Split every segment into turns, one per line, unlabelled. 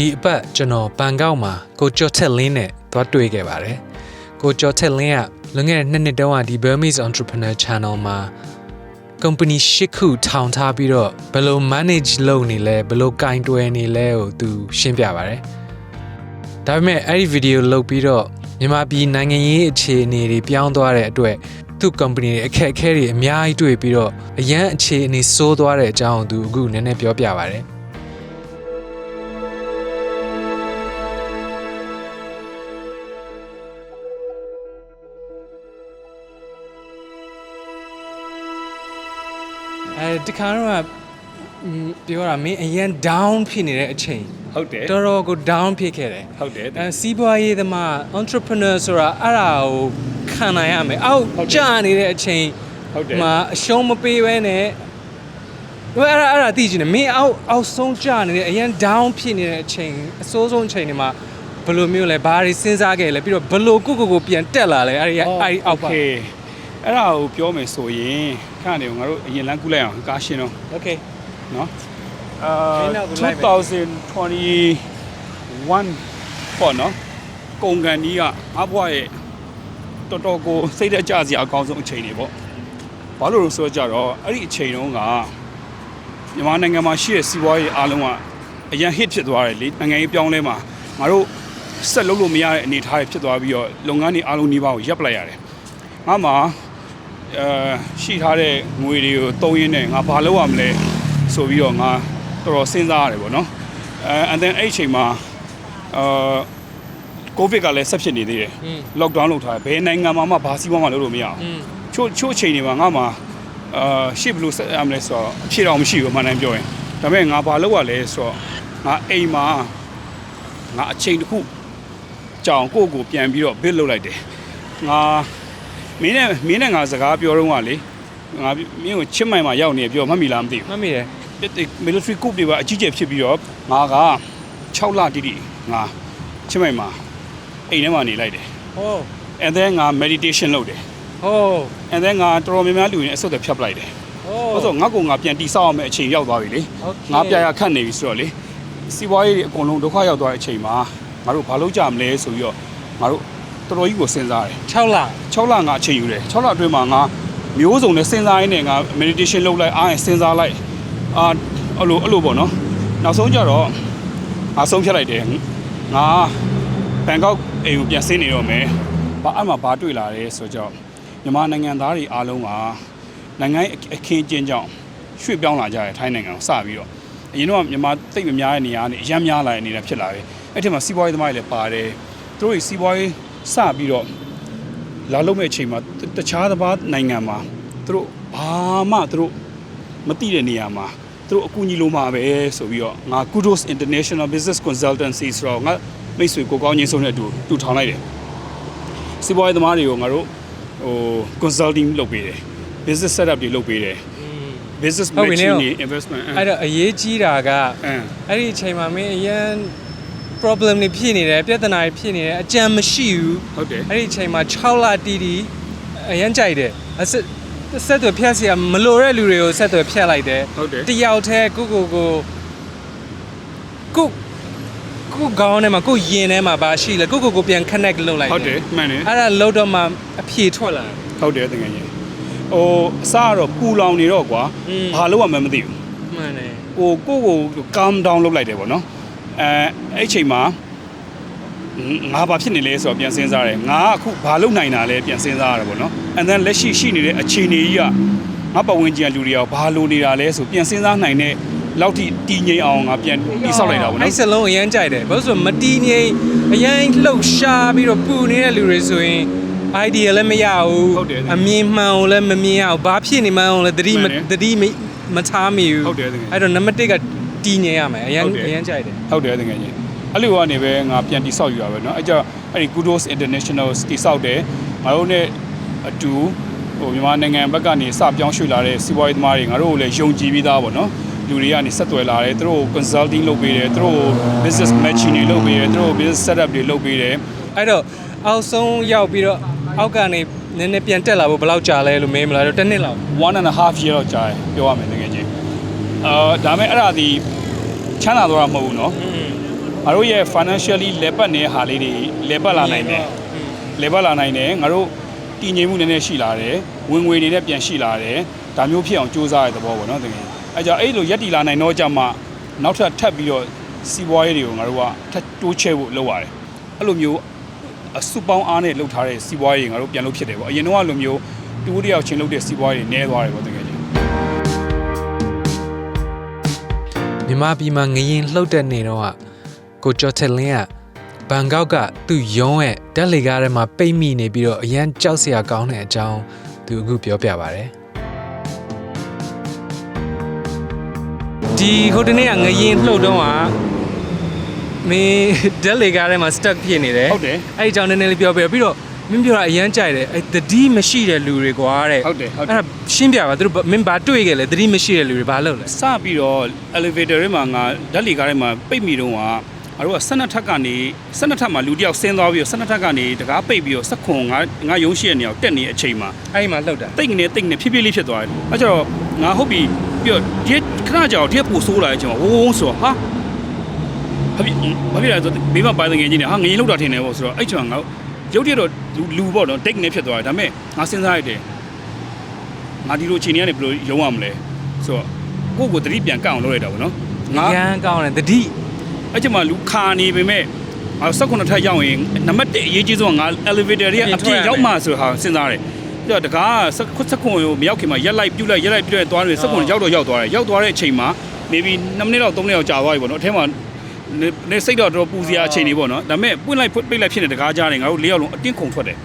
ဒီအပတ်ကျွန်တော်ဘန်ကောက်မှာကိုကျော်ထက်လင်းနဲ့သွားတွေ့ခဲ့ပါတယ်ကိုကျော်ထက်လင်းကလွန်ခဲ့တဲ့နှစ်နှစ်တုန်းကဒီ Burmese Entrepreneur Channel မှာ company ရှစ်ခုထောင်ထားပြီးတော့ဘယ်လို manage လုပ်နေလဲဘယ်လိုကင်တွယ်နေလဲကိုသူရှင်းပြပါတယ်ဒါပေမဲ့အဲ့ဒီ video လုပ်ပြီးတော့မြန်မာပြည်နိုင်ငံရေးအခြေအနေတွေပြောင်းသွားတဲ့အတွက်သူ့ company တွေအခက်အခဲတွေအများကြီးတွေ့ပြီးတော့အရန်အခြေအနေဆိုးသွားတဲ့အကြောင်းကိုသူအခုနည်းနည်းပြောပြပါတယ် အဲတခါတော့ပြောတာမင်းအရင် down ဖြစ်နေတဲ့အချိန်
ဟုတ်တယ်
တော်တော်ကို down ဖြစ်ခဲ့တယ်
ဟုတ်တယ်
အဲစီးပွားရေးသမား entrepreneur ဆိုတာအဲ့ဒါကိုခံနိုင်ရမယ်အောက်ကြာနေတဲ့အချိန်
ဟုတ်တယ်
မှာအရှုံးမပေးဘဲနဲ့အဲ့ဒါအဲ့ဒါသိချင်တယ်မင်းအောက်အောက်ဆုံးကြာနေတဲ့အရင် down ဖြစ်နေတဲ့အချိန်အဆိုးဆုံးအချိန်တွေမှာဘယ်လိုမျိုးလဲဘာတွေစဉ်းစားခဲ့လဲပြီးတော့ဘယ်လိုကိုကိုကိုပြန်တက်လာလဲအဲ့ဒီအဲ့ဒီအောက်ပါ
အဲ့ဒါကိုပြောမယ်ဆိုရင်ခဏနေငါတို့အရင်လမ်းကူးလိုက်အောင်ကားရှင်းတော့
okay
နော်အာ
မင်းနောက်ကိုလိုက်မယ်
2021ပေါ့နော်ကုန်ကန်ကြီးကငါဘွားရဲ့တော်တော်ကိုစိတ်သက်ကြစရာအကောင်းဆုံးအချိန်တွေပေါ့ဘာလို့လဲဆိုတော့ကြတော့အဲ့ဒီအချိန်တုန်းကမြန်မာနိုင်ငံမှာရှိတဲ့စီးပွားရေးအားလုံးကအရင် hit ဖြစ်သွားတယ်လေနိုင်ငံရေးပြောင်းလဲမှာငါတို့ဆက်လုပ်လို့မရတဲ့အနေအထားတွေဖြစ်သွားပြီးတော့လုပ်ငန်းတွေအားလုံးနှိပါကိုရပ်ပလိုက်ရတယ်ငါမှာ အာရှိထားတဲ့ငွေတွေကိုသုံးရင်းနဲ့ငါဘာလုပ်ရမလဲဆိုပြီးတော့ငါတော်တော်စဉ်းစားရတယ်ပေါ့နော်အဲ and then အဲ့အချိန်မှာအာကိုဗစ်ကလည်းဆက်ဖြစ်နေသေးတယ်
လော့က
ဒေါင်းလုပ်ထားတယ်ဘယ်နိုင်ငံမှာမှဘာစီးပွားမှလုပ်လို့မရအောင်ချို့ချို့အချိန်တွေမှာငါမှာအာရှစ်ဘလို့ဆက်ရမလဲဆိုတော့အဖြစ်တော့မရှိဘူးမှန်တယ်ပြောရင်ဒါပေမဲ့ငါဘာလုပ်ရလဲဆိုတော့ငါအိမ်မှာငါအချိန်တစ်ခုကြောင်ကိုကိုပြန်ပြီးတော့ build လုပ်လိုက်တယ်ငါ မင်းနဲ့မင်းနဲ့ငါစကားပြောတော့ကလေငါမင်းကိုချစ်မိုင်မှာရောက်နေပြောမှတ်မိလားမသိဘူး
မှတ်မိတယ်
military coup တွေပါအကြီးကျယ်ဖြစ်ပြီးတော့ငါက6လတိတိငါချစ်မိုင်မှာအိမ်ထဲမှာနေလိုက်တယ်
ဟော
and then ငါ meditation လုပ်တယ်
ဟော
and then ငါတော်တော်များများလူတွေနဲ့အဆုတ်တွေဖြတ်ပလိုက်တယ်
ဟော။
ဟုတ်ဆိုငါကောင်ငါပြန်တိဆောက်ရမယ့်အချိန်ရောက်သွားပြီလေ
Okay.
။ငါပြရခတ်နေပြီဆိုတော့လေစီးပွားရေးတွေအကုန်လုံးဒုက္ခရောက်သွားတဲ့အချိန်မှာငါတို့ဘာလုပ်ကြမလဲဆိုပြီးတော့ငါတို့ တော်တော်ကြီးကိုစဉ်းစားတယ်
6လ။
6လငါအချိန်ယူတယ်။6လအတွင်းမှာငါမျိုးစုံနဲ့စဉ်းစားရင်းနဲ့ငါ meditation လုပ်လိုက်အားရင်စဉ်းစားလိုက်အာအဲ့လိုအဲ့လိုပေါ့နော်။နောက်ဆုံးကြတော့ငါဆုံးဖြတ်လိုက်တယ်။ငါဘန်ကောက်အိမ်ကိုပြန်ဆင်းနေတော့မယ်။ဘာအဲ့မှာဘာတွေ့လာလဲဆိုတော့မြန်မာနိုင်ငံသားတွေအားလုံးကနိုင်ငံရဲ့အခင်းအကျင်းကြောင့်ရွှေ့ပြောင်းလာကြတယ်ထိုင်းနိုင်ငံကိုစပြီးတော့အရင်တော့မြန်မာတိတ်မများတဲ့နေရာကနေအများများလာတဲ့နေရာဖြစ်လာတယ်အဲ့ဒီမှာစီးပွားရေးသမားတွေလည်းပါတယ်သူတို့တွေစီးပွားရေး စပြီးတော့လာလုံးမဲ့အချိန်မှာတတခြားတစ်ပါးနိုင်ငံမှာသူတို့ဘာမှသူတို့မသိတဲ့နေရာမှာသူတို့အကူအညီလိုမှာပဲဆိုပြီးတော့ငါ Kudos International Business Consultancy ဆိုတော့ငါမိတ်ဆွေကိုကောင်းချင်းဆုံးတဲ့အတူတူထောင်လိုက်တယ်စီးပွားရေးသမားတွေကိုငါတို့ဟို consulting လုပ်ပေးတယ် business setup တွေလုပ်ပေးတယ် business
ဟုတ်ပြီနော်
matching တွေ investment
အဲ့တော့အရေးကြီးတာက
အင်း
အဲ့ဒီအချိန်မှာမင်းအရင် problem တွေဖြစ်နေတယ်ပြဿနာတွေဖြစ်နေတယ်အကြံမရှိဘူး
ဟုတ်တယ်
အဲ့ဒီအချိန်မှာ6လတီးတီးအရင်ကြိုက်တယ်အဆက်ဆက်သွယ်ဖြတ်เสียမလိုတဲ့လူတွေကိုဆက်သွယ်ဖြတ်လိုက်တယ်
ဟုတ်တယ်
တယောက်တည်းကိုကိုကိုကိုကိုကောင်းထဲမှာကိုယင်ထဲမှာဘာရှိလဲကိုကိုကိုပြန် connect လုပ်လိုက်
ဟုတ်တယ်မှန်တယ်
အဲ့ဒါလောက်တော့မှအဖြေထွက်လာတယ်
ဟုတ်တယ်တကယ်ကြီးဟိုအစကတော့ပူလောင်နေတော့ကွာ
อืม
ဘာလို့မှမသိဘူး
မှန်တယ်
ဟိုကိုကိုကို calm down လုပ်လိုက်တယ်ပေါ့နော် အဲအဲ့အချိန်မှာငါဘာဖြစ်နေလဲဆိုတော့ပြန်စဉ်းစားတယ်ငါကအခုဘာလုပ်နိုင်တာလဲပြန်စဉ်းစားရတယ်ပေါ့နော် and then လက်ရှိရှိနေတဲ့အခြေအနေကြီးကငါပတ်ဝန်းကျင်ကလူတွေကဘာလိုနေတာလဲဆိုပြန်စဉ်းစားနိုင်တဲ့လောက်ထိတည်ငြိမ်အောင်ငါပြန်တိဆောက်လိုက်တာပေါ့နော်
အဲ့စလုံးအရင်ကြိုက်တယ်ဘာလို့ဆိုတော့မတီးငိမ့်အရင်လှုပ်ရှားပြီးတော့ပူနေတဲ့လူတွေဆိုရင် idea လည်းမရဘူး
ဟုတ်တယ်
အမြင်မှန်ကိုလည်းမမြင်ရဘူးဘာဖြစ်နေမှန်းကိုလည်းသတိမ
မှန်တယ်
သတိမမထားမိဘူး
ဟုတ်တယ်တကယ်
အဲ့တော့နံပါတ်1က တီးငိမ့်ရမယ်အရင်
ဟုတ်တယ်
အရင်ကြိုက်တယ်
ဟုတ်တယ်တကယ်ကြီးအဲ့လိုကနေပဲငါပြန်တိဆောက်ယူတာပဲเนาะအဲ့ကြောင့်အဲ့ဒီ Kudos International တိဆောက်တယ်ငါတို့ ਨੇ အတူဟိုမြန်မာနိုင်ငံဘက်ကနေစပြောင်းရွှေ့လာတဲ့စီးပွားရေးသမားတွေငါတို့ကိုလည်းယုံကြည်ပြီးသားပေါ့နော်လူတွေကနေဆက်သွယ်လာတယ်သူတို့ကို consulting လုပ်ပေးတယ်သူတို့ကို business matching တွေလုပ်ပေးတယ်သူတို့ကို business setup တွေလုပ်ပေးတယ်
အဲ့တော့အောက်ဆုံးရောက်ပြီးတော့အောက်ကနေနည်းနည်းပြန်တက်လာဖို့ဘယ်လောက်ကြာလဲလို့မေးမလားတော့တစ်နှစ်လောက်
one and a half year တော့ကြာတယ်ပြောရမယ်တကယ်ကြီး အာဒါမဲ့အဲ့ဒါဒီချမ်းသာသွားတာမဟုတ်ဘူးเนาะ
อืม
င ငါတို့ရဲ့ financially လေပတ်နေတဲ့ဟာလေးတွေလေပတ်လာနိုင်တယ်လေပတ်လာနိုင်တယ်ငါတို့တည်ငြိမ်မှုနည်းနည်းရှိလာတယ်ဝင်ငွေတွေနဲ့ပြန်ရှိလာတယ်ဒါမျိုးဖြစ်အောင်စူးစမ်းရတဲ့သဘောပေါ့နော်တကယ်အဲကြောင့်အဲ့လိုရက်တီလာနိုင်တော့ကြမှာနောက်ထပ်ထပ်ပြီးတော့စီးပွားရေးတွေကိုငါတို့ကထပ်တိုးချဲ့ဖို့လုပ်ရတယ်အဲ့လိုမျိုးအစုပေါင်းအားနဲ့လှုပ်ထားတဲ့စီးပွားရေးတွေငါတို့ပြန်လုပ်ဖြစ်တယ်ပေါ့အရင်တော့လိုမျိုးတူတယောက်ချင်းလုပ်တဲ့စီးပွားရေးတွေနည်းသွားတယ်ပေါ့တကယ် ယ်
မြန်မာပြည်မှာငရင်လှုပ်တဲ့နေတော့ကကိုကျော်ထက်လင်းကဘန်ကောက်ကသူ့ရုံးရဲ့ဓာတ်လေကားထဲမှာပိတ်မိနေပြီးတော့အရန်ကြောက်စရာကောင်းတဲ့အကြောင်းသူအခုပြောပြပါဗျ။ဒီဟိုတနေ့ကငရင်လှုပ်တော့ကမင်းဓာတ်လေကားထဲမှာ stuck ဖြစ်နေတယ်
ဟုတ်တယ်
အဲ့ဒီအကြောင်းနည်းနည်းလေးပြောပြပြီးတော့ မင်းပြောတာအရန်ကြိုက်တယ်အဲ့တတိမရှိတဲ့လူတွေကွာတဲ့
ဟုတ်တယ်ဟုတ်တယ်
အဲ့ဒါရှင်းပြပါသူတို့မင်းဘာတွေ့ခဲ့လဲတတိမရှိတဲ့လူတွေဘာလုပ်လဲ
စပြီးတော့ elevator ထဲမှာငါဓာတ်လီကားထဲမှာပိတ်မိတော့ကငါတို့က12ထပ်ကနေ12ထပ်မှာလူတစ်ယောက်ဆင်းသွားပြီးတော့12ထပ်ကနေတကားပိတ်ပြီးတော့စက်ခွန်ငါငါရုံးရှိတဲ့နေရာကိုတက်နေတဲ့အချိန်မှာ
အဲ့ဒီမှာလှုပ်တာ
တိတ်ငနေတိတ်ငနေဖြည်းဖြည်းလေးဖြစ်သွားတယ်အဲကျတော့ငါဟုတ်ပြီပြီးတော့ဒီခဏကြောင်ဒီပူဆိုးလာတဲ့အချိန်မှာဝုန်းဝုန်းဆိုတော့ဟာဘာဖြစ်ဘာဖြစ်လဲဆိုတော့ဘေးမှာပိုင်းငယ်ချင်းနေဟာငရင်လောက်တာထင်တယ်ပေါ့ဆိုတော့အဲ့ချိန်မှာငါ ရုပ်တရက်တော့လူလူပေါ့နော်တိတ်ငနေဖြစ်သွားတယ်ဒါပေမဲ့ငါစဉ်းစားရတယ်ငါဒီလိုအချိန်ကြီးကနေဘယ်လိုရုံးရမလဲဆိုတော့ကိုယ့်ကိုယ်သတိပြန်ကန့်အောင်လုပ်ရတာပေါ့နော်ငါ
ရန်ကောင်းတယ်တတိ
အဲ့ချိန်မှာလူခါနေပေမဲ့ငါ16ထပ်ရောက်ရင်နံပါတ်1အရေးကြီးဆုံးကငါ elevator ရဲ့အပြည့်ရောက်မှဆိုဟာစဉ်းစားတယ်ပြီးတော့တကားစက်ခွက်ကိုမရောက်ခင်မှာရက်လိုက်ပြုတ်လိုက်ရက်လိုက်ပြုတ်လိုက်သွားတယ်စက်ကွန်ရောက်တော့ရောက်သွားတယ်ရောက်သွားတဲ့အချိန်မှာ maybe 2မိနစ်လောက်3မိနစ်လောက်ကြာသွားပြီပေါ့နော်အထဲမှာ နေနေစိတ်တော့တော့ပူစရာအချိန်တွေပေါ့နော်ဒါပေမဲ့ပွင့်လိုက်ပိတ်လိုက်ဖြစ်နေတကားကြားတယ်ငါတို့၄ယောက်လုံးအတင်းခုန်ထွက်တယ်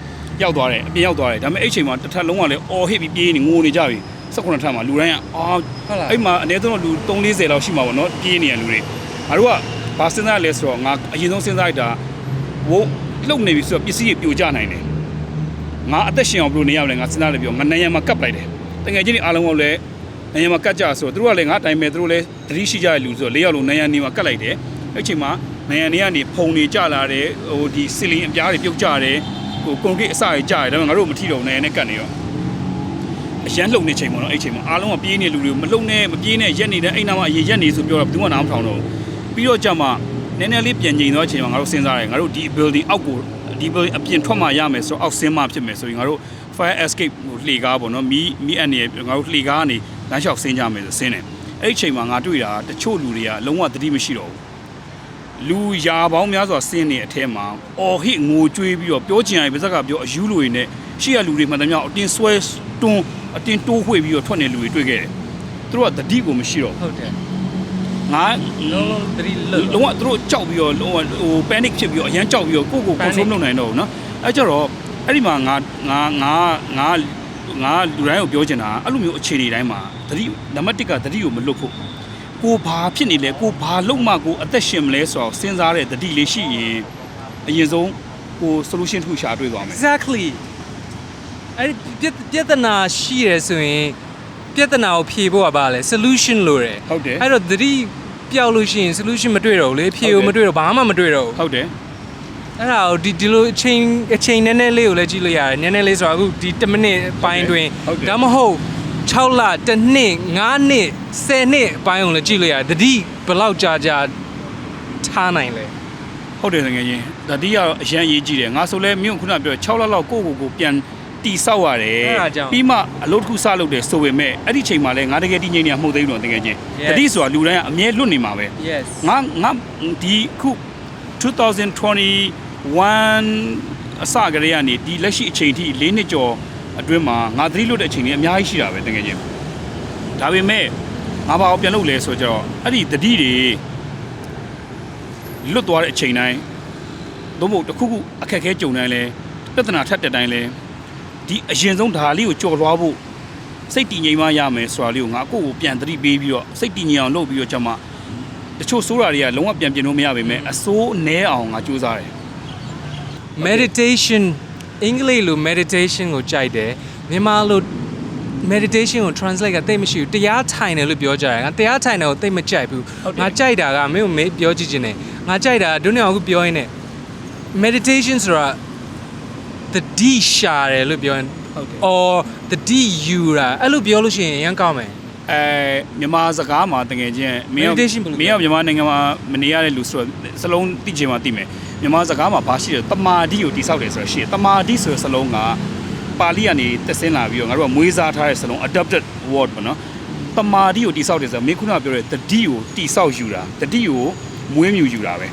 ရောက်သွားတယ်အပြင်ရောက်သွားတယ်ဒါပေမဲ့အဲ့ချိန်မှာတစ်ထပ်လုံးကလည်းအော်ဟစ်ပြီးပြေးနေငိုနေကြပြီ16ထပ်မှာလူတိုင်းကအာ
ဟုတ်လား
အဲ့မှာအနည်းဆုံးတော့လူ340လောက်ရှိမှာပေါ့နော်ပြေးနေရလူတွေငါတို့ကဘာစဉ်းစားလဲဆိုတော့ငါအရင်ဆုံးစဉ်းစားလိုက်တာဝုန်းလှုပ်နေပြီဆိုတော့ပစ္စည်းတွေပြိုကျနိုင်တယ်ငါအသက်ရှင်အောင်ဘယ်လိုနေရမလဲငါစဉ်းစားလိုက်ပြီးတော့ငါနိုင်ရမှာကပ်လိုက်တယ်တကယ်ချင်းဒီအားလုံးကလည်းနိုင်ရမှာကပ်ကြဆိုတော့သူတို့ကလည်းငါအတိုင်းပဲသူတို့လည်းသတိရှိကြတဲ့လူဆိုတော့၄ယောက်လုံးနိုင်ရနေမှာကပ်လိုက်တယ် အဲ့ချိန်မှာနိုင်ရနေကနေဖုံတွေကျလာတယ်ဟိုဒီစီလင်အပြားတွေပြုတ်ကျတယ်ဟိုကွန်ကရစ်အစတွေကျတယ်ဒါပေမဲ့ငါတို့မထီတော့ဘူးနိုင်ရနဲ့ကပ်နေရောအရန်လှုပ်နေချိန်ပေါ့နော်အဲ့ချိန်မှာအားလုံးကပြေးနေလူတွေမလှုပ်နဲ့မပြေးနဲ့ရက်နေတဲ့အဲ့နာမှာအရင်ရက်နေဆိုပြောတော့ဘယ်သူမှနားမထောင်တော့ဘူးပြီးတော့ကြမှာနည်းနည်းလေးပြန်ကျင်သွားချိန်မှာငါတို့စဉ်းစားတယ်ငါတို့ဒီ building အောက်ကိုဒီ building အပြင်ထွက်မှရမယ်ဆိုတော့အောက်ဆင်းမှဖြစ်မယ်ဆိုရင်ငါတို့ fire escape ဟိုလှေကားပေါ့နော်မီးမီးအန်နေငါတို့လှေကားကနေလမ်းလျှောက်ဆင်းကြမယ်ဆိုဆင်းတယ်အဲ့ဒီချိန်မှာငါတွေ့တာတချို့လူတွေကလုံးဝသတိမရှိတော့ဘူး လူရာပေါင်းများစွာဆင်းနေအထဲမှာအော်ဟစ်ငိုကြွေးပြီးတော့ပြောချင်ရပြဇက်ကပြောအယူလူတွေနဲ့ရှေ့ရလူတွေမှန်တယ်မြောက်အတင်းဆွဲတွန်းအတင်းတိုးဝှေ့ပြီးတော့ထွက်နေလူတွေတွေ့ခဲ့တယ်။သူတို့ကတတိကိုမရှိတော့ဘူး။
ဟုတ်တယ်။
ငါ
လုံးလုံးတတိလုံး
လုံးကသူတို့ကြောက်ပြီးတော့လုံးဝဟို panic ဖြစ်ပြီးတော့အရန်ကြောက်ပြီးတော့ကိုယ့်ကို control လုပ်နိုင်တော့ဘူးနော်။အဲကြတော့အဲ့ဒီမှာငါငါငါငါငါလူတိုင်းကိုပြောချင်တာအဲ့လိုမျိုးအခြေအနေတိုင်းမှာတတိနံပါတ်1ကတတိကိုမလွတ်ဖို့ ကိုဘာဖြစ်နေလဲကိုဘာလုံးမှကိုအသက်ရှင်မလဲဆိုတော့စဉ်းစားတဲ့တတိလေးရှိရင်အရင်ဆုံးကို solution တစ်ခုရှာတွေ့သွားမယ်
exactly အဲ့ဒီပြပြဿနာရှိရဆိုရင်ပြဿနာကိုဖြေဖို့ကပါလဲ solution လို့ရတယ်
ဟုတ်တယ်
အဲ့တော့တတိပျောက်လို့ရှိရင် solution မတွေ့တော့ဘူးလေဖြေ
ဟုတ်
ကို
တယ်
မတွေ့တော့ဘာမှမတွေ့တော့ဘူး
ဟုတ်တယ်
အဲ့ဒါကိုဒီဒီလိုအချိန်အချိန်နည်းနည်းလေးကိုလည်းကြည့်လို့ရတယ်နည်းနည်းလေးဆိုတာအခုဒီ1မိနစ်ပိုင်းတွင်
ဟုတ်တယ်
ဒါမှမဟုတ် 6လ1နှစ်9နှစ်10နှစ်အပိုင်းကိုလည်းကြည့်လို့ရတယ်တတိဘယ်လောက်ကြာကြာထားနိုင်လဲ
ဟုတ်တယ်ငယ်ချင်းတတိကတော့အရန်ရေးကြည့်တယ်ငါဆိုလဲမြို့ခုနပြော6လလောက်ကိုယ့်ကိုယ်ကိုပြန်တီဆောက်ရတယ်
အဲ့ဒါကြောင့်
ပြီးမှအလုပ်တစ်ခုစလုပ်တယ်ဆိုပေမဲ့အဲ့ဒီချိန်မှာလဲငါတကယ်တည်ငြိမ်နေမှာမဟုတ်သေးဘူးတော့တကယ်ချင်း
Yes.
တတိဆိုတာလူတိုင်းကအမြဲလွတ်နေမှာပဲ
yes
ငါငါဒီခု2021အစကတည်းကနေဒီလက်ရှိအချိန်ထိ၄နှစ်ကျော် အတွင်းမှာငါသတိလွတ်တဲ့အချိန်တွေအများကြီးရှိတာပဲတကယ်ချင်းဒါပေမဲ့ငါဘာကိုပြန်လုပ်လဲဆိုတော့အဲ့ဒီတတိတွေလွတ်သွားတဲ့အချိန်တိုင်းသို့မဟုတ်တစ်ခုခုအခက်အခဲကြုံတိုင်းလဲပြဿနာထပ်တဲ့တိုင်းလဲဒီအရင်ဆုံးဒါလေးကိုကြော်လွှားဖို့စိတ်တည်ငြိမ်မှရမယ်ဆိုတာလေးကိုငါကိုယ့်ကိုပြန်သတိပေးပြီးတော့စိတ်တည်ငြိမ်အောင်လုပ်ပြီးတော့ကျွန်မတချို့ဆိုးတာတွေကလုံးဝပြန်ပြင်လို့မရပါပဲအစိုးနဲအောင်ငါစူးစမ်းတယ်
meditation အင်္ဂလိပ်လို meditation ကိုကြိုက်တယ်မြန်မာလို meditation ကို translate ကတိတ်မရှိဘူးတရားထိုင်တယ်လို့ပြောကြတယ်ငါတရားထိုင်တယ်ကိုတိတ်မကြိုက်ဘူး
ဟုတ်တယ်
ငါကြိုက်တာကမင်းကိုမေးပြောကြည့်ခြင်းနဲ့ငါကြိုက်တာဒုနေအောင်အခုပြောရင်းနဲ့ meditation ဆိုတာတတိရှာတယ်လို့ပြောရင်
ဟုတ်တယ်
or တတိယူတာအဲ့လိုပြောလို့ရှိရင်အရင်ကောင်းမယ်
အဲမြန်မာစကားမှာတကယ်ချင်းမင်းက
Meditation ဘယ်လို
မင်းကမြန်မာနိုင်ငံမှာမနေရတဲ့လူဆိုတော့စလုံးသိချင်မှသိမယ်မြန်မာစကားမှာဘာရှိလဲတမာတိကိုတိဆောက်တယ်ဆိုတော့ရှိတယ်တမာတိဆိုတဲ့စလုံးကပါဠိကနေတက်ဆင်းလာပြီးတော့ငါတို့ကမွေးစားထားတဲ့စလုံး adapted word ပေါ့နော်တမာတိကိုတိဆောက်တယ်ဆိုတော့မင်းခုနကပြောတဲ့တတိကိုတိဆောက်ယူတာတတိကိုမွေးမြူယူတာပဲ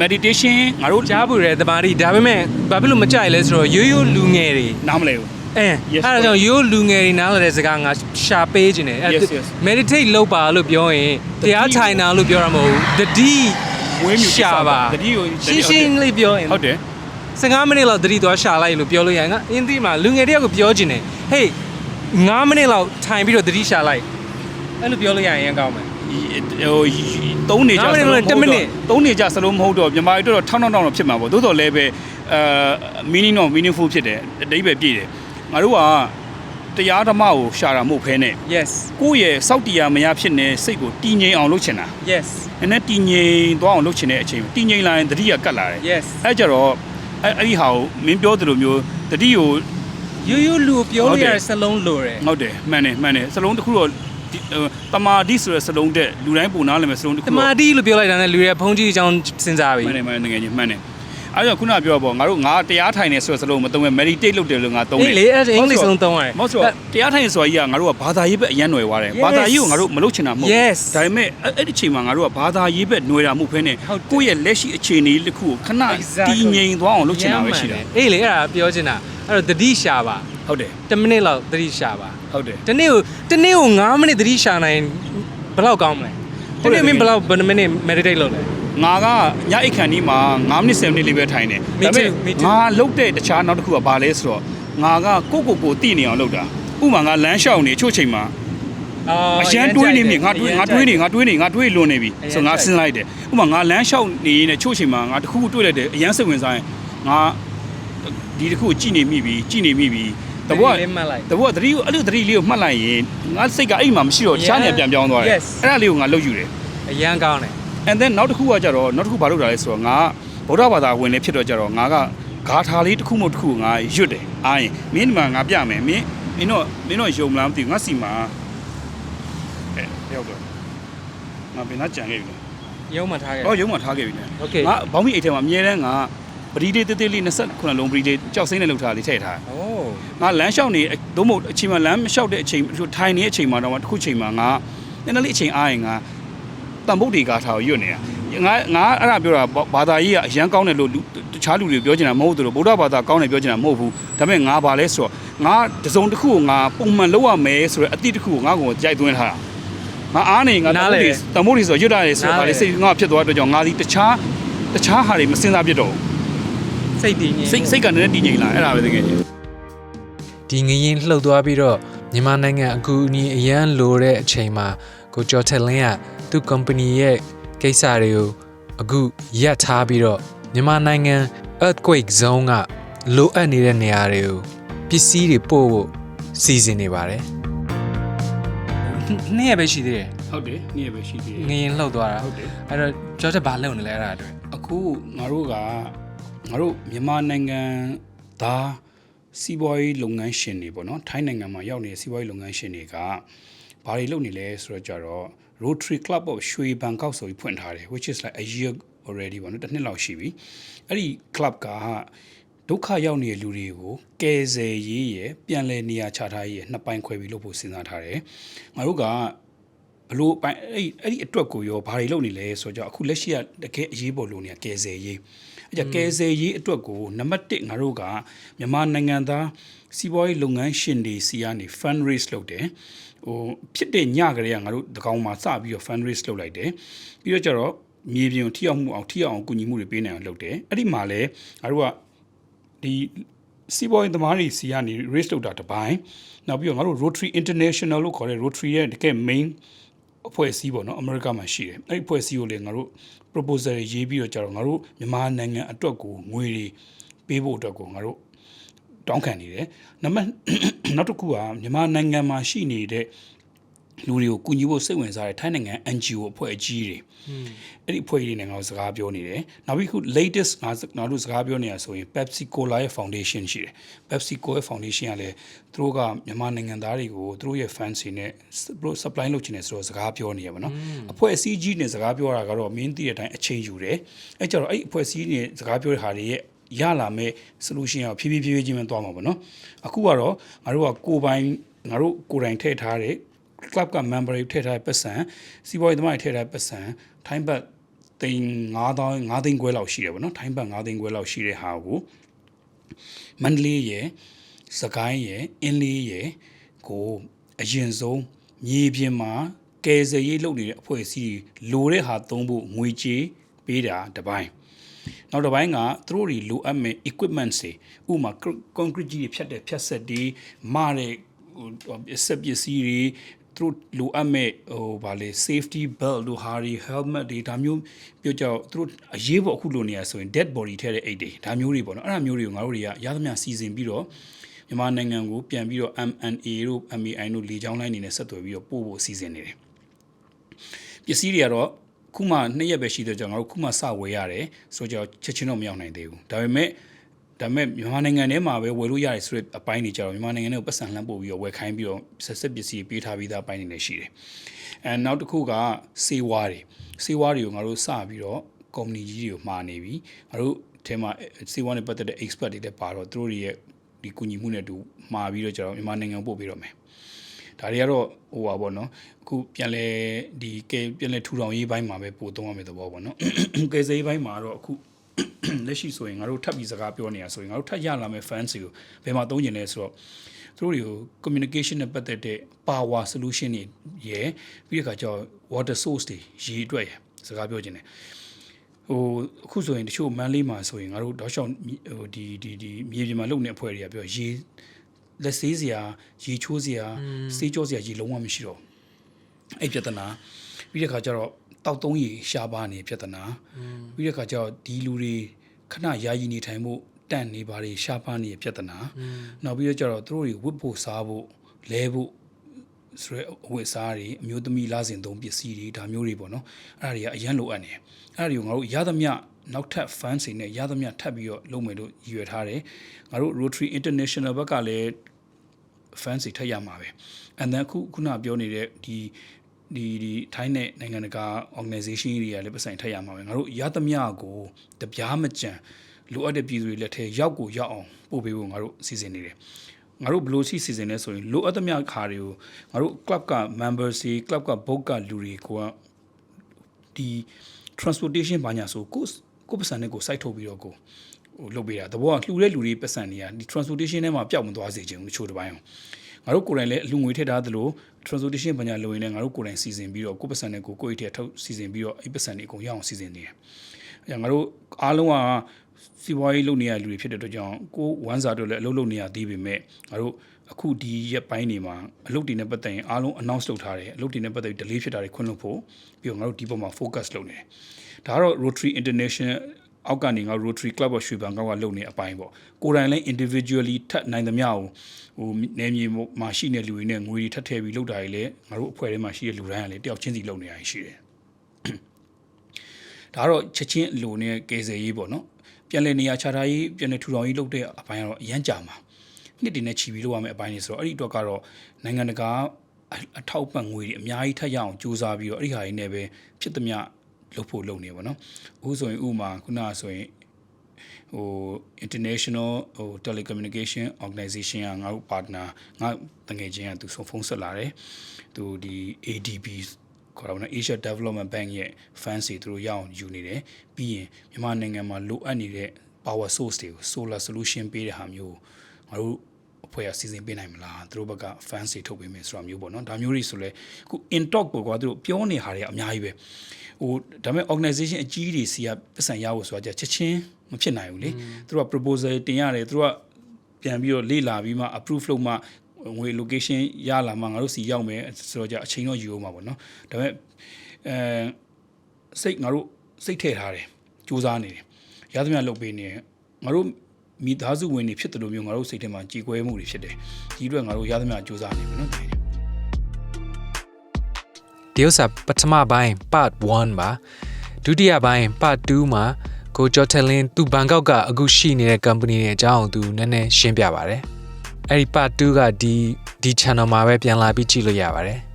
meditation ငါတို့
ကြားဘူးရဲတမာရီဒါပေမဲ့ဘာဖြစ်လို့မကြိုက်လဲဆိုတော့ရိုးရိုးလူငယ်တွေ
နားမလဲဘူး
အဲ
Yes,
အဲ့ဒါကြောင့်ရိုးလူငယ်တွေနားလည်တဲ့စကားငါရှာပေးခြင်းတယ်အဲ့
Yes, yes.
meditate လုပ်ပါလို့ပြောရင်တရားထိုင်တာလို့ပြောတာမဟုတ်ဘူးတတိ
မွေးမြူတိ
ရှာ
ဆောက်
ပါ
တတိကို
ရှင်းရှင်းလေးပြောရင်
ဟုတ်တယ်
15မိနစ်လောက်တတိသွားရှာလိုက်လို့ပြောလို့ရတယ်ငါအင်းဒီမှာလူငယ်တယောက်ကိုပြောခြင်းတယ်ဟေး9မိနစ်လောက်ထိုင်ပြီးတော့တတိရှာလိုက်အဲ့လိုပြောလို့ရရင်အရင်ကောင်းမယ်
ဟိုသုံးနေကြ
ငါးမိနစ်
စလုံး
တစ်မိနစ်
သုံးနေကြစလုံးမဟုတ်တော့မြန်မာတွေတော့ထောင်းထောင်းထောင်းတော့ဖြစ်မှာပေါ့သို့တော်လည်းပဲအဲ meaning တော့ meaningful ဖြစ်တယ်အတိပ္ပယ်ပြည့်တယ် ငါတို့ကတရားဓမ္မကိုရှာတာမဟုတ်ဖဲနဲ့
yes
ကိုယ့်ရဲ့စောက်တရားမရဖြစ်နေစိတ်ကိုတည်ငြိမ်အောင်လုပ်ချင်တာ
yes
နည်းနည်းတည်ငြိမ်သွားအောင်လုပ်ချင်တဲ့အချိန်တည်ငြိမ်လာရင်တတိယကတ်လာတယ်
yes
အဲကြတော့အဲအဲ့ဒီဟာကိုမင်းပြောသလိုမျိုးတတိကို
ရိုးရိုးလူကိုပြော
ဟုတ်
လို့
တယ်
ရတဲ့စလုံးလိုတယ်
ဟုတ်တယ်မှန်တယ်မှန်တယ်စလုံးတစ်ခုတော့ဒီဟိုတမာတိဆိုတဲ့စလုံးတဲ့လူတိုင်းပုံနားလည်မယ်စလုံးတစ်ခု
တ
တော့
မာတိလို့ပြောလိုက်တာနဲ့လူတွေဖုံးကြီးအကြောင်းစဉ်းစားပြီ
မှန်တယ်မှန်တယ်ငယ်ချင်းမှန်တယ် အဲဒါကြောင့်ခုနကပြောပေါ့ငါတို့ငါတရားထိုင်နေဆိုတဲ့စလုံးမသုံးပဲ meditate လုပ်တယ်လို့ငါသုံးတယ်
အေးလေအဲ့ဒါအင်္ဂလိပ်စလုံးသုံးရတယ်
မဟုတ်ဆိုတော့တရားထိုင်ဆိုတာကြီးကငါတို့ကဘာသာရေးဘက်အရန်ຫນွယ်သွားတယ်
Yes
ဘာသာရေးကိုငါတို့မလုပ်ချင်တာမဟုတ်ဘူး
Yes
ဒါပေမဲ့အဲ့အဲ့ဒီအချိန်မှာငါတို့ကဘာသာရေးဘက်ຫນွယ်တာမဟုတ်ဘဲနဲ့
ဟုတ်တယ်
ကိုယ့်ရဲ့လက်ရှိအခြေအနေတစ်ခုကိုခဏ
Exactly
တည်ငြိမ်သွားအောင်လုပ်ချင်တာပဲရှိတာ
အေးလေအဲ့ဒါပြောချင်တာအဲ့တော့တတိရှာပါ
ဟုတ်တယ်
10မိနစ်လောက်တတိရှာပါ
ဟုတ်တယ်
တနေ့ကိုတနေ့ကို9မိနစ်တတိရှာနိုင်ဘယ်လောက်ကောင်းမလဲ
ဟု
တ
တ်တယ်
နေ့မင်းဘယ်လောက်ဘယ်နှမိနစ် meditate လုပ်လဲ
ငါကညအိတ်ခန်ဒီမှာ9မိနစ်10မိနစ်လေးပဲထိုင်တယ်
Me too, me too.
ငါလုတ်တဲ့တခြားနောက်တစ်ခုကဘာလဲဆိုတော့ငါကကိုယ့်ကိုယ်ကိုတည်နေအောင်လုပ်တာဥပမာငါလမ်းလျှောက်နေအချို့ချိန်မှာအရန်တွေးနေမြင်ငါတွေးငါတွေးနေငါတွေးနေငါတွေးလွန်နေပြီဆိုငါစဉ်းစားလိုက်တယ်ဥပမာငါလမ်းလျှောက်နေနေချို့ချိန်မှာငါတစ်ခုခုတွေးလိုက်တယ်အရန်စိတ်ဝင်စားရင်ငါဒီတစ်ခုကိုကြည်နေမိပြီကြည်နေမိပြီတဘောက
လေးမှတ်လိုက်
တဘောကသတိကိုအဲ့လိုသတိလေးကိုမှတ်လိုက်ရင်ငါစိတ်ကအဲ့ဒီမှာမရှိတော့တခြားနေရာပြန်ပြောင်းသွားတယ်
Yes.
အဲ့ဒါလေးကိုငါလုပ်ယူတယ်
အရန်ကောင်းတယ်
and then နောက်တစ်ခုကကြတော့နောက်တစ်ခုဘာလုပ်တာလဲဆိုတော့ငါဗုဒ္ဓဘာသာဝင်နေဖြစ်တော့ကြတော့ငါကဂါထာလေးတစ်ခုမဟုတ်တစ်ခုကိုငါရွတ်တယ်အားရင်မင်းဒီမှာငါပြမယ်မင်းမင်းတော့မင်းတော့ယုံမလားမသိဘူးငါစီမှာအဲရောက်တော့ငါဘယ်နှကြံခဲ့ပြီလဲ
ရုံးမှထားခဲ့
ဟောယုံမှာထားခဲ့ပြီလေ
Okay
ငါဘောင်းမီအိတ်ထဲမှာအမြဲတမ်းငါပရိဒေးတေးသေးလေး29လုံးပရိဒေးကြောက်စိမ့်နဲ့လှုပ်ထားလေးထည့်ထားတယ်
โอ้
ငါလမ်းလျှောက်နေသို့မဟုတ်အချိန်မှာလမ်းမလျှောက်တဲ့အချိန်ထိုင်နေတဲ့အချိန်မှာတော့တစ်ခုချိန်မှာငါနည်းနည်းလေးအချိန်အားရင်ငါ တန်ဗုဒ္ဓေကာထားကိုရွတ်နေတာငါငါအဲ့ဒါပြောတာဘာသာရေးကအရန်ကောင်းတယ်လို့လူတခြားလူတွေပြောချင်တာမဟုတ်ဘူးလို့ဗုဒ္ဓဘာသာကောင်းတယ်ပြောချင်တာမဟုတ်ဘူးဒါပေမဲ့ငါဘာလဲဆိုတော့ငါတစုံတစ်ခုကိုငါပုံမှန်လုပ်ရမယ်ဆိုတော့အတိတစ်ခုကိုငါကိုကြိုက်သွင်းထားတာငါအားနေငါတန်ဗုဒ္ဓေတန်ဗုဒ္ဓေဆိုရွတ်ရတယ်ဆိုတော့ဒါလေးစိတ်ငါဖြစ်သွားတဲ့အတွက်ကြောင့်ငါဒီတခြားတခြားဟာတွေမစင်စားပြစ်တော့ဘူး
စိတ်တည်ငြိမ်
စိတ်စိတ်ကနည်းနည်းတည်ငြိမ်လာအဲ့ဒါပဲတကယ်ကြီး
ဒီငရင်လှုပ်သွားပြီးတော့မြန်မာနိုင်ငံအကူအညီအရန်လိုတဲ့အချိန်မှာ ကိုကျော်ထက်လင်းကသူ့ company ရဲ့ကိစ္စတွေကိုအခုရပ်ထားပြီးတော့မြန်မာနိုင်ငံ earthquake zone ကလိုအပ်နေတဲ့နေရာတွေကိုပစ္စည်းတွေပို့ဖို့စီစဉ်နေပါတယ်။နေ့ရက်ပဲရှိသေးတယ်
ဟုတ်တယ်နေ့ပဲရှိသေးတယ်
ငရင်လှုပ်သွားတာ
ဟုတ်တယ်
အဲ့တော့ကျော်ထက်ဘာလုပ်နေလဲအဲ့ဒါအတွက်
အခုငါတို့ကငါတို့မြန်မာနိုင်ငံသားစီးပွားရေးလုပ်ငန်းရှင်တွေပေါ့နော်ထိုင်းနိုင်ငံမှာရောက်နေတဲ့စီးပွားရေးလုပ်ငန်းရှင်တွေက ဘာတွေလုပ်နေလဲဆိုတော့ကြတော့ Rotary Club of ရွှေဘန်ကောက်ဆိုပြီးဖွင့်ထားတယ် which is like a year already ပေါ့နော်တစ်နှစ်လောက်ရှိပြီအဲ့ဒီ club ကဒုက္ခရောက်နေတဲ့လူတွေကိုကယ်ဆယ်ရေးရယ်ပြန်လည်နေရာချထားရေးရယ်နှစ်ပိုင်းခွဲပြီးလုပ်ဖို့စဉ်းစားထားတယ်ငါတို့ကဘလို့အပိုင်းအဲ့အဲ့ဒီအတွက်ကိုရောဘာတွေလုပ်နေလဲဆိုတော့အခုလက်ရှိကတကယ်အရေးပေါ်လုပ်နေတာကယ်ဆယ်ရေးအဲ့ကြကယ်ဆယ်ရေးအတွက်ကိုနံပါတ်1ငါတို့ကမြန်မာနိုင်ငံသားစီးပွားရေးလုပ်ငန်းရှင်တွေစီကနေ fund raise လုပ်တယ် ဟိုဖြစ်တဲ့ညကလေးကငါတို့တကောင်မှာစပြီးတော့ fund raise လုပ်လိုက်တယ်ပြီးတော့ကျတော့မြေပြင်ကိုထိရောက်မှုအောင်ထိရောက်အောင်ကူညီမှုတွေပေးနိုင်အောင်လုပ်တယ်အဲ့ဒီမှာလဲငါတို့ကဒီစီးပွားရေးသမားတွေစီကနေ raise လုပ်တာတစ်ပိုင်းနောက်ပြီးတော့ငါတို့ Rotary International လို့ခေါ်တဲ့ Rotary ရဲ့တကယ် main အဖွဲ့အစည်းပေါ့နော်အမေရိကမှာရှိတယ်အဲ့ဒီအဖွဲ့အစည်းကိုလည်းငါတို့ proposal တွေရေးပြီးတော့ကြတော့ငါတို့မြန်မာနိုင်ငံအတွက်ကိုငွေတွေပေးဖို့အတွက်ကိုငါတို့ တောင်းခံနေတယ်နံပါတ်နောက်တစ်ခုကမြန်မာနိုင်ငံမှာရှိနေတဲ့လူတွေကိုကူညီဖို့စိတ်ဝင်စားတဲ့ထိုင်းနိုင်ငံ NGO အဖွဲ့အကြီးတွေအဲ့ဒီအဖွဲ့ကြီးတွေနဲ့ငါတို့စကားပြောနေတယ်နောက်ပြီးခု latest ငါငါတို့စကားပြောနေတာဆိုရင် Pepsi Cola ရဲ့ foundation ရှိတယ် Pepsi Cola ရဲ့ foundation ကလည်းသူတို့ကမြန်မာနိုင်ငံသားတွေကိုသူတို့ရဲ့ fans တွေနဲ့သူတို့ supply လုပ်ချင်တယ်ဆိုတော့စကားပြောနေရပါတော့အဖွဲ့အစည်းကြီးနဲ့စကားပြောတာကတော့မင်းသိတဲ့အတိုင်းအချိန်ယူတယ်အဲ့ကြတော့အဲ့အဖွဲ့အစည်းနဲ့စကားပြောတဲ့ဟာတွေရဲ့ ရလာမဲ့ solution ကဖြည်းဖြည်းဖြည်းဖြည်းချင်းပဲသွားမှာပေါ့နော်အခုကတော့ငါတို့ကကိုယ်ပိုင်ငါတို့ကိုယ်တိုင်ထည့်ထားတဲ့ club က member တွေထည့်ထားတဲ့ပတ်စံစီးပွားရေးသမားတွေထည့်ထားတဲ့ပတ်စံထိုင်းဘတ်သိန်း9000 9သိန်းခွဲလောက်ရှိတယ်ဗောနော်ထိုင်းဘတ်9သိန်းခွဲလောက်ရှိတဲ့ဟာကိုမန္တလေးရယ်စကိုင်းရယ်အင်းလေးရယ်ကိုအရင်ဆုံးမြေပြင်မှာကယ်ဆယ်ရေးလုပ်နေတဲ့အဖွဲ့အစည်းတွေလိုတဲ့ဟာသုံးဖို့ငွေကြေးပေးတာတစ်ပိုင်း နောက်တစ်ပိုင်းကသူတို့တွေလိုအပ်မဲ့ equipment တွေဥပမာ concrete ကြီးတွေဖြတ်တဲ့ဖြတ်ဆက်တွေမတဲ့ဟိုစက်ပစ္စည်းတွေသူတို့လိုအပ်မဲ့ဟိုဗာလေ safety belt တို့ဟာတွေ helmet တွေဒါမျိုးပြောကြတော့သူတို့အရေးပေါ်အခုလိုနေရဆိုရင် dead body ထဲတဲ့အိတ်တွေဒါမျိုးတွေပေါ့နော်အဲ့ဒါမျိုးတွေကိုငါတို့တွေကရသမျှစီစဉ်ပြီးတော့မြန်မာနိုင်ငံကိုပြန်ပြီးတော့ MNA တို့ MAI တို့လေကြောင်းလိုင်းနေနဲ့ဆက်သွယ်ပြီးတော့ပို့ဖို့စီစဉ်နေတယ်ပစ္စည်းတွေကတော့ ခုမှနှစ်ရက်ပဲရှိတော့ကြောင့်ငါတို့ခုမှစဝယ်ရတယ်ဆိုတော့ချက်ချင်းတော့မရောက်နိုင်သေးဘူးဒါပေမဲ့ဒါပေမဲ့မြန်မာနိုင်ငံထဲမှာပဲဝယ်လို့ရတယ်ဆိုတဲ့အပိုင်းတွေကြတော့မြန်မာနိုင်ငံထဲကိုပတ်စံလှမ်းပို့ပြီးတော့ဝယ်ခိုင်းပြီးတော့ဆက်ဆက်ပစ္စည်းပေးထားပြီးသားအပိုင်းတွေလည်းရှိတယ်အဲနောက်တစ်ခုကစေဝါတွေစေဝါတွေကိုငါတို့စပြီးတော့ကုမ္ပဏီကြီးတွေကိုမှာနေပြီငါတို့ထဲမှာစေဝါနဲ့ပတ်သက်တဲ့ expert တွေလည်းပါတော့သူတို့တွေရဲ့ဒီကုညီမှုနဲ့တူမှာပြီးတော့ကျတော့မြန်မာနိုင်ငံပို့ပြီးတော့မယ် ဒါတွေကတော့ဟိုပါပေါ့နော်အခုပြန်လဲဒီကဲပြန်လဲထူထောင်ရေးဘိုင်းမှာပဲပို့သုံးရမယ့်သဘောပေါ့နော်ကဲစေးဘိုင်းမှာတော့အခုလက်ရှိဆိုရင်ငါတို့ထပ်ပြီးစကားပြောနေတာဆိုရင်ငါတို့ထပ်ရလာမယ့် fans တွေကိုဘယ်မှာသုံးကျင်လဲဆိုတော့သူတို့တွေကို communication နဲ့ပတ်သက်တဲ့ power solution တွေရယ်ပြီးတဲ့အခါကျတော့ water source တွေရေအတွက်ရယ်စကားပြောကျင်တယ်ဟိုအခုဆိုရင်တချို့မန်းလေးမှာဆိုရင်ငါတို့တောက်လျှောက်ဟိုဒီဒီဒီမြေပြင်မှာလုပ်နေအဖွဲ့တွေကပြောရေ လက်ဆေးစရာရေချိုးစရာစေးကြောစရာရေလုံးဝမရှိတော့အဲ့ပြဿနာပြီးတဲ့အခါကျတော့တောက်သုံးရေရှားပါနေပြဿနာပြီးတဲ့အခါကျတော့ဒီလူတွေခဏယာယီနေထိုင်ဖို့တန့်နေပါလေရှားပါနေပြဿနာနောက်ပြီးတော့ကျတော့သူတို့တွေဝတ်ဖို့စားဖို့လဲဖို့ဆိုရဲအဝတ်စားတွေအမျိုးသမီးလာစဉ်သုံးပစ္စည်းတွေဒါမျိုးတွေပေါ့နော်အဲ့ဒါတွေကအရန်လိုအပ်နေတယ်အဲ့ဒါတွေကိုငါတို့ရသမျှနောက်ထပ် fans တွေနဲ့ရသမျှထပ်ပြီးတော့လုပ်မယ်လို့ရည်ရွယ်ထားတယ်ငါတို့ Rotary International ဘက်ကလည်း fans တွေထက်ရမှာပဲ and then ခုခုနပြောနေတဲ့ဒီဒီဒီထိုင်းနဲ့နိုင်ငံတကာ organization တွေကလည်းပတ်ဆိုင်ထက်ရမှာပဲငါတို့ရသမျှကိုတပြားမကြံလိုအပ်တဲ့ပြည်သူတွေလက်ထဲရောက်ကိုရောက်အောင်ပို့ပေးဖို့ငါတို့စီစဉ်နေတယ်ငါတို့ဘယ်လိုရှိစီစဉ်လဲဆိုရင်လိုအပ်သမျှခါတွေကိုငါတို့ club က members တွေ club က book ကလူတွေကိုကဒီ transportation ဘာညာဆိုကိုကိုပတ်စံနဲ့ကို site ထုတ်ပြီးတော့ကို ဟိုလုပ်ပေးတာတဘောကလှူတဲ့လူတွေပတ်စံတွေကဒီ transportation ထဲမှာပျောက်မသွားစေချင်ဘူးတချို့တစ်ပိုင်းအောင်ငါတို့ကိုယ်တိုင်လည်းအလူငွေထည့်ထားသလို transportation ဘာညာလိုရင်လည်းငါတို့ကိုယ်တိုင်စီစဉ်ပြီးတော့ကိုပတ်စံနဲ့ကိုကိုယ့်အိတ်ထဲထုတ်စီစဉ်ပြီးတော့အဲ့ပတ်စံတွေအကုန်ရအောင်စီစဉ်နေတယ်အဲငါတို့အားလုံးကစီးပွားရေးလုပ်နေရတဲ့လူတွေဖြစ်တဲ့အတွက်ကြောင့်ကိုဝမ်းစာတို့လည်းအလုပ်လုပ်နေရသေးပေမဲ့ငါတို့အခုဒီရက်ပိုင်းတွေမှာအလုပ်တွေနဲ့ပတ်သက်ရင်အားလုံး announce လုပ်ထားတယ်အလုပ်တွေနဲ့ပတ်သက်ပြီး delay ဖြစ်တာတွေခွင့်လွှတ်ဖို့ပြီးတော့ငါတို့ဒီပေါ်မှာ focus လုပ်နေတယ်ဒါကတော့ Rotary International အောက်ကနေငါ Rotary Club of ရွှေဘန်ကောက်ကလုပ်နေအပိုင်းပေါ့ကိုယ်တိုင်လည်း individually ထပ်နိုင်သမျှကိုဟိုနေမြေမှာရှိနေလူတွေနဲ့ငွေတွေထပ်ထည့်ပြီးလုပ်တာတွေလည်းငါတို့အဖွဲ့ထဲမှာရှိတဲ့လူတိုင်းကလည်းတယောက်ချင်းစီလုပ်နေရရှိတယ်ဒါကတော့ချက်ချင်းအလိုနဲ့ကယ်ဆယ်ရေးပေါ့နော်ပြန်လည်နေရာချထားရေးပြန်လည်ထူထောင်ရေးလုပ်တဲ့အပိုင်းကတော့အရန်ကြာမှာနှစ်တည်နဲ့ချီပြီးလုပ်ရမယ့်အပိုင်းတွေဆိုတော့အဲ့ဒီအတွက်ကတော့နိုင်ငံတကာအထောက်ပံ့ငွေတွေအများကြီးထပ်ရအောင်စူးစမ်းပြီးတော့အဲ့ဒီဟာတွေနဲ့ပဲဖြစ်သမျှ လုပ်ဖို့လုပ်နေပါတော့အခုဆိုရင်ဥမာခုနဆိုရင်ဟို international ဟို telecommunication organization ကငါတို့ partner ငါတငယ်ချင်းကသူဖုန်းဆက်လာတယ်သူဒီ ADB ခေါ်တော့နော် Asia Development Bank ရဲ့ funds တွေသူတို့ရအောင်ယူနေတယ်ပြီးရင်မြန်မာနိုင်ငံမှာလိုအပ်နေတဲ့ power source တွေကို solar solution ပေးတဲ့ဟာမျိုးငါတို့အ ဖွဲ့အစည်းအစဉ်ပေးနိုင်မလားသူတို့ဘက်က fans တွေထုတ်ပေးမယ်ဆိုတာမျိုးပေါ့နော်ဒါမျိုးတွေဆိုလဲအခု in talk ပေါ်ကသူတို့ပြောနေဟာတွေအများကြီးပဲဟိုဒါပေမဲ့ organization အကြီးတွေစီကပတ်စံရဖို့ဆိုတာကြချက်ချင်းမဖြစ်နိုင်ဘူးလေသူတို့က proposal တင်ရတယ်သူတို့ကပြန်ပြီးတော့လေ့လာပြီးမှ approve လုပ်မှငွေ location ရလာမှငါတို့စီရောက်မယ်ဆိုတော့ကြအချိန်တော့ယူအောင်ပါပေါ့နော်ဒါပေမဲ့အဲစိတ်ငါတို့စိတ်ထည့်ထားတယ်စူးစမ်းနေတယ်ရသမျှလုပ်ပေးနေတယ်ငါတို့ မိသားစုဝင်တွေဖြစ်တယ်လို့မျိုးငါတို့စိတ်ထဲမှာကြေကွဲမှုတွေဖြစ်တယ်ဒီအတွက်ငါတို့ရသမျှစူးစမ်းနေပြီနော်
ဒီဥစ္စာပထမပိုင်း part 1ပါဒုတိယပိုင်း part 2မှာကိုကျော်ထက်လင်းသူဘန်ကောက်ကအခုရှိနေတဲ့ company ရဲ့အကြောင်းသူနည်းနည်းရှင်းပြပါတယ်အဲ့ဒီ part 2ကဒီဒီ channel မှာပဲပြန်လာပြီးကြည့်လို့ရပါတယ်